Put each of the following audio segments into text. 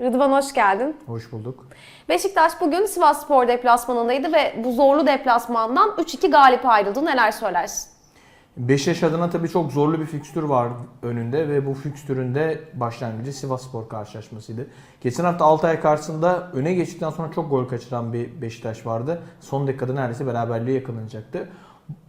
Rıdvan hoş geldin. Hoş bulduk. Beşiktaş bugün Sivas Spor deplasmanındaydı ve bu zorlu deplasmandan 3-2 galip ayrıldı. Neler söylersin? Beşiktaş adına tabii çok zorlu bir fikstür var önünde ve bu fikstürün de başlangıcı Sivasspor karşılaşmasıydı. Geçen hafta Altay karşısında öne geçtikten sonra çok gol kaçıran bir Beşiktaş vardı. Son dakikada neredeyse beraberliğe yakalanacaktı.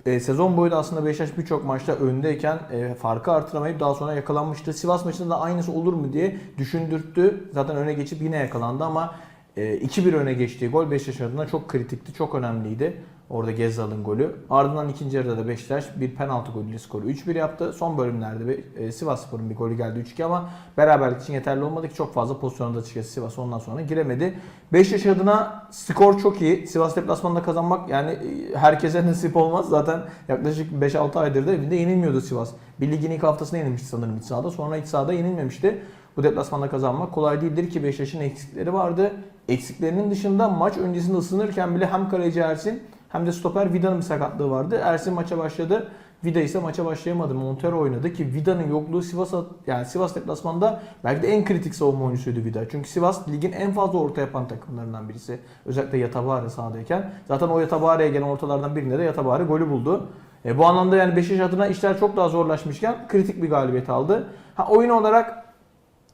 E, sezon boyu da aslında Beşiktaş birçok maçta öndeyken e, farkı artıramayıp daha sonra yakalanmıştı. Sivas maçında da aynısı olur mu diye düşündürttü. Zaten öne geçip yine yakalandı ama e, 2-1 öne geçtiği gol Beşiktaş adına çok kritikti, çok önemliydi. Orada Gezzal'ın golü. Ardından ikinci yarıda da Beşiktaş bir penaltı golüyle skoru 3-1 yaptı. Son bölümlerde e, Sivasspor'un bir golü geldi 3-2 ama beraberlik için yeterli olmadı ki çok fazla pozisyonda açıkçası Sivas ondan sonra giremedi. Beşiktaş adına skor çok iyi. Sivas deplasmanında kazanmak yani e, herkese nasip olmaz. Zaten yaklaşık 5-6 aydır da evinde yenilmiyordu Sivas. Bir ligin ilk haftasında yenilmişti sanırım iç sahada. Sonra iç sahada yenilmemişti. Bu deplasmanda kazanmak kolay değildir ki Beşiktaş'ın eksikleri vardı. Eksiklerinin dışında maç öncesinde ısınırken bile hem kaleci Ersin hem de stoper Vida'nın bir sakatlığı vardı. Ersin maça başladı. Vida ise maça başlayamadı. Montero oynadı ki Vida'nın yokluğu Sivas yani Sivas deplasmanında belki de en kritik savunma oyuncusuydu Vida. Çünkü Sivas ligin en fazla orta yapan takımlarından birisi. Özellikle Yatabare sahadayken. Zaten o Yatabare'ye gelen ortalardan birinde de Yatabare golü buldu. E, bu anlamda yani Beşiktaş adına işler çok daha zorlaşmışken kritik bir galibiyet aldı. Ha oyun olarak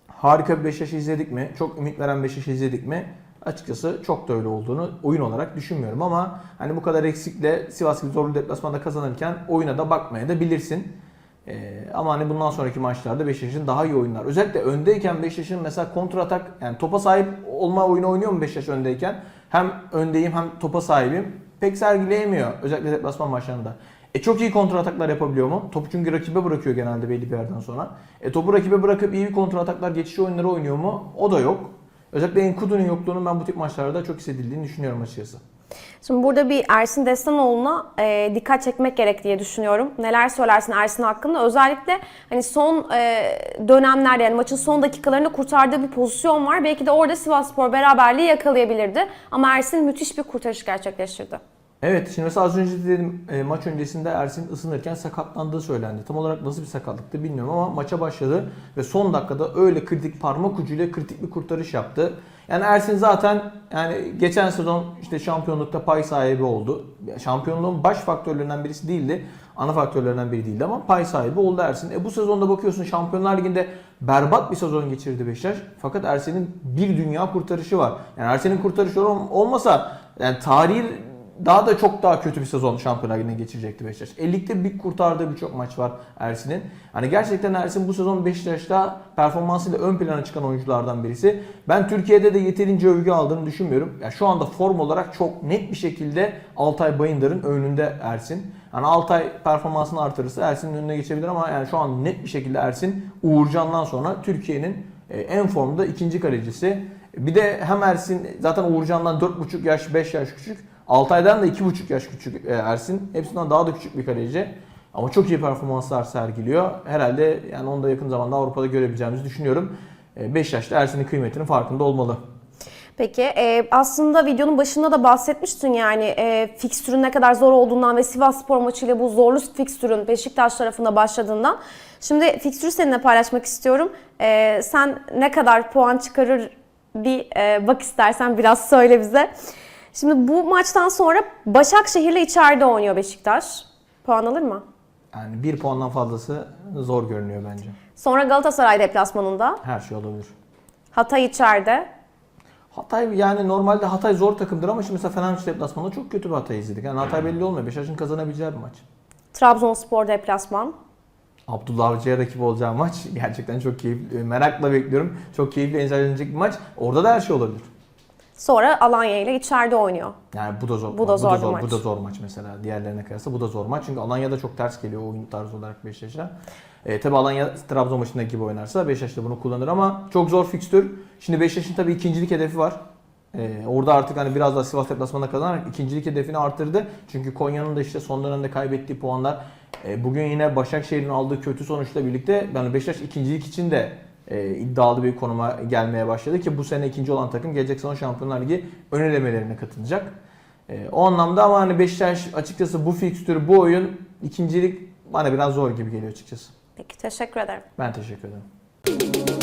harika bir Beşiktaş izledik mi? Çok ümit veren Beşiktaş izledik mi? Açıkçası çok da öyle olduğunu oyun olarak düşünmüyorum ama hani bu kadar eksikle Sivas gibi zorlu deplasmanda kazanırken oyuna da bakmaya da bilirsin. Ee, ama hani bundan sonraki maçlarda Beşiktaş'ın daha iyi oyunlar. Özellikle öndeyken Beşiktaş'ın mesela kontratak yani topa sahip olma oyunu oynuyor mu Beşiktaş öndeyken? Hem öndeyim hem topa sahibim. Pek sergileyemiyor özellikle deplasman maçlarında. E çok iyi kontrataklar yapabiliyor mu? Topu çünkü rakibe bırakıyor genelde belli bir yerden sonra. E topu rakibe bırakıp iyi bir kontrataklar, geçiş oyunları oynuyor mu? O da yok. Özellikle Enkudu'nun yokluğunun ben bu tip maçlarda çok hissedildiğini düşünüyorum açıkçası. Şimdi burada bir Ersin Destanoğlu'na e, dikkat çekmek gerek diye düşünüyorum. Neler söylersin Ersin hakkında? Özellikle hani son e, dönemlerde yani maçın son dakikalarında kurtardığı bir pozisyon var. Belki de orada Sivasspor beraberliği yakalayabilirdi. Ama Ersin müthiş bir kurtarış gerçekleştirdi. Evet şimdi mesela az önce de dedim e, maç öncesinde Ersin ısınırken sakatlandığı söylendi. Tam olarak nasıl bir sakatlıktı bilmiyorum ama maça başladı ve son dakikada öyle kritik parmak ucuyla kritik bir kurtarış yaptı. Yani Ersin zaten yani geçen sezon işte şampiyonlukta pay sahibi oldu. Şampiyonluğun baş faktörlerinden birisi değildi. Ana faktörlerinden biri değildi ama pay sahibi oldu Ersin. E bu sezonda bakıyorsun Şampiyonlar Ligi'nde berbat bir sezon geçirdi Beşiktaş. Fakat Ersin'in bir dünya kurtarışı var. Yani Ersin'in kurtarışı olmasa yani tarihin daha da çok daha kötü bir sezon Şampiyonlar Ligi'ne geçirecekti Beşiktaş. E, bir kurtardığı birçok maç var Ersin'in. Hani gerçekten Ersin bu sezon Beşiktaş'ta performansıyla ön plana çıkan oyunculardan birisi. Ben Türkiye'de de yeterince övgü aldığını düşünmüyorum. Ya şu anda form olarak çok net bir şekilde Altay Bayındır'ın önünde Ersin. Hani Altay performansını artırırsa Ersin'in önüne geçebilir ama yani şu an net bir şekilde Ersin Uğurcan'dan sonra Türkiye'nin e, en formda ikinci kalecisi. Bir de hem Ersin zaten Uğurcan'dan 4,5 yaş 5 yaş küçük. Altay'dan da 2,5 yaş küçük e, Ersin. Hepsinden daha da küçük bir kaleci. Ama çok iyi performanslar sergiliyor. Herhalde yani onu da yakın zamanda Avrupa'da görebileceğimizi düşünüyorum. 5 yaşta Ersin'in kıymetinin farkında olmalı. Peki e, aslında videonun başında da bahsetmiştin yani e, fikstürün ne kadar zor olduğundan ve Sivas Spor maçıyla bu zorlu fikstürün Beşiktaş tarafında başladığından. Şimdi fikstürü seninle paylaşmak istiyorum. E, sen ne kadar puan çıkarır bir e, bak istersen biraz söyle bize. Şimdi bu maçtan sonra Başakşehir'le içeride oynuyor Beşiktaş. Puan alır mı? Yani bir puandan fazlası zor görünüyor bence. Sonra Galatasaray deplasmanında. Her şey olabilir. Hatay içeride. Hatay yani normalde Hatay zor takımdır ama şimdi mesela Fenerbahçe deplasmanında çok kötü bir Hatay izledik. Yani Hatay belli olmuyor. Beşiktaş'ın kazanabileceği bir maç. Trabzonspor deplasman. Abdullah Avcı'ya rakip olacağı maç gerçekten çok keyifli. Merakla bekliyorum. Çok keyifli enselenecek bir maç. Orada da her şey olabilir. Sonra Alanya ile içeride oynuyor. Yani bu da zor. Bu da zor bir zor, maç. Bu da zor maç mesela. Diğerlerine kıyasla bu da zor maç. Çünkü Alanya da çok ters geliyor oyun tarzı olarak Beşiktaş'a. E, tabi Alanya Trabzon maçındaki gibi oynarsa Beşiktaş da bunu kullanır ama çok zor fikstür. Şimdi Beşiktaş'ın tabii ikincilik hedefi var. E, orada artık hani biraz daha Sivas deplasmanına kazanarak ikincilik hedefini arttırdı. Çünkü Konya'nın da işte son dönemde kaybettiği puanlar e, bugün yine Başakşehir'in aldığı kötü sonuçla birlikte yani Beşiktaş ikincilik için de e, iddialı bir konuma gelmeye başladı ki bu sene ikinci olan takım gelecek sezon Şampiyonlar Ligi ön elemelerine katılacak. E, o anlamda ama hani Beşiktaş açıkçası bu fikstür, bu oyun ikincilik bana biraz zor gibi geliyor açıkçası. Peki teşekkür ederim. Ben teşekkür ederim.